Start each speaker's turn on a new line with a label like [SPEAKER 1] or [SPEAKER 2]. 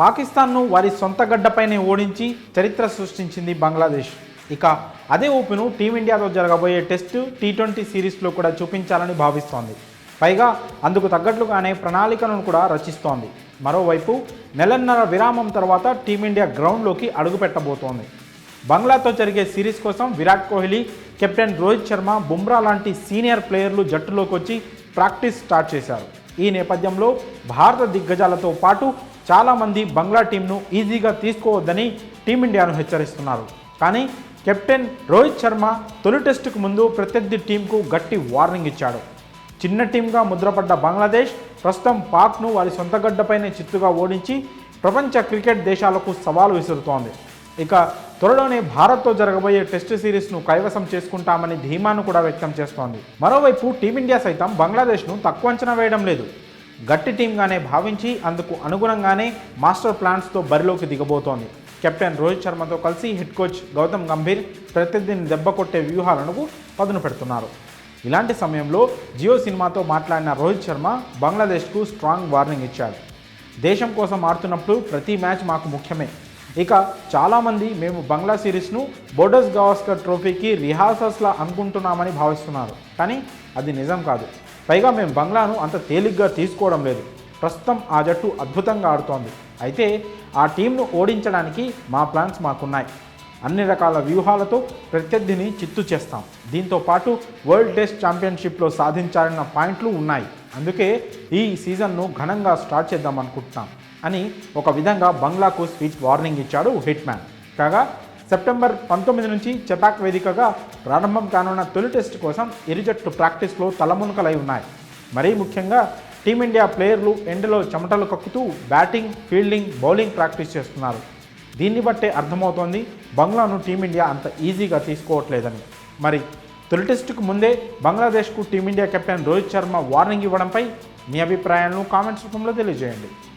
[SPEAKER 1] పాకిస్తాన్ను వారి సొంత గడ్డపైనే ఓడించి చరిత్ర సృష్టించింది బంగ్లాదేశ్. ఇక అదే ఊపును టీమిండియాతో జరగబోయే టెస్ట్ టీ ట్వంటీ సిరీస్లో కూడా చూపించాలని భావిస్తోంది. పైగా అందుకు తగ్గట్లుగానే ప్రణాళికను కూడా రచిస్తోంది. మరోవైపు నెలన్నర విరామం తర్వాత టీమిండియా గ్రౌండ్లోకి అడుగుపెట్టబోతోంది. బంగ్లాతో జరిగే సిరీస్ కోసం విరాట్ కోహ్లీ కెప్టెన్ రోహిత్ శర్మ బుమ్రా లాంటి సీనియర్ ప్లేయర్లు జట్టులోకి వచ్చి ప్రాక్టీస్ స్టార్ట్ చేశారు. ఈ నేపథ్యంలో భారత దిగ్గజాలతో పాటు చాలామంది బంగ్లా టీంను ఈజీగా తీసుకోవద్దని టీమిండియాను హెచ్చరిస్తున్నారు. కానీ కెప్టెన్ రోహిత్ శర్మ తొలి టెస్టుకు ముందు ప్రత్యర్థి టీంకు గట్టి వార్నింగ్ ఇచ్చాడు. చిన్న టీంగా ముద్రపడ్డ బంగ్లాదేశ్ ప్రస్తుతం పాక్ను వారి సొంత గడ్డపైనే చిత్తుగా ఓడించి ప్రపంచ క్రికెట్ దేశాలకు సవాలు విసురుతోంది. ఇక త్వరలోనే భారత్తో జరగబోయే టెస్ట్ సిరీస్ను కైవసం చేసుకుంటామని ధీమాను కూడా వ్యక్తం చేస్తోంది. మరోవైపు టీమిండియా సైతం బంగ్లాదేశ్ను తక్కువ అంచనా వేయడం లేదు. గట్టి టీంగానే భావించి అందుకు అనుగుణంగానే మాస్టర్ ప్లాన్స్తో బరిలోకి దిగబోతోంది. కెప్టెన్ రోహిత్ శర్మతో కలిసి హెడ్ కోచ్ గౌతమ్ గంభీర్ ప్రతిదీని దెబ్బ కొట్టే వ్యూహాలను పదును పెడుతున్నారు. ఇలాంటి సమయంలో జియో సినిమాతో మాట్లాడిన రోహిత్ శర్మ బంగ్లాదేశ్కు స్ట్రాంగ్ వార్నింగ్ ఇచ్చాడు. దేశం కోసం ఆడుతున్నప్పుడు ప్రతి మ్యాచ్ మాకు ముఖ్యమే. ఇక చాలామంది మేము బంగ్లా సిరీస్ను బోర్డర్స్ గవాస్కర్ ట్రోఫీకి రిహార్సల్స్లా అనుకుంటున్నామని భావిస్తున్నారు. కానీ అది నిజం కాదు. పైగా మేము బంగ్లాను అంత తేలిగ్గా తీసుకోవడం లేదు. ప్రస్తుతం ఆ జట్టు అద్భుతంగా ఆడుతోంది. అయితే ఆ టీంను ఓడించడానికి మా ప్లాన్స్ మాకున్నాయి. అన్ని రకాల వ్యూహాలతో ప్రత్యర్థిని చిత్తు చేస్తాం. దీంతో పాటు వరల్డ్ టెస్ట్ ఛాంపియన్షిప్లో సాధించాలన్న పాయింట్లు ఉన్నాయి. అందుకే ఈ సీజన్ను ఘనంగా స్టార్ట్ చేద్దాం అనుకుంటున్నాం అని ఒక విధంగా బంగ్లాకు స్వీట్ వార్నింగ్ ఇచ్చాడు హిట్ మ్యాన్ కాగా సెప్టెంబర్ పంతొమ్మిది నుంచి చెపాక్ వేదికగా ప్రారంభం కానున్న తొలి టెస్ట్ కోసం ఇరు జట్లు ప్రాక్టీస్లో తలమునకలై ఉన్నాయి. మరీ ముఖ్యంగా టీమిండియా ప్లేయర్లు ఎండలో చెమటలు కక్కుతూ బ్యాటింగ్ ఫీల్డింగ్ బౌలింగ్ ప్రాక్టీస్ చేస్తున్నారు. దీన్ని బట్టే అర్థమవుతోంది బంగ్లాను టీమిండియా అంత ఈజీగా తీసుకోవట్లేదని. మరి తొలి టెస్టుకు ముందే బంగ్లాదేశ్కు team India captain Rohit Sharma warning ఇవ్వడంపై మీ అభిప్రాయాలను కామెంట్స్ రూపంలో తెలియజేయండి.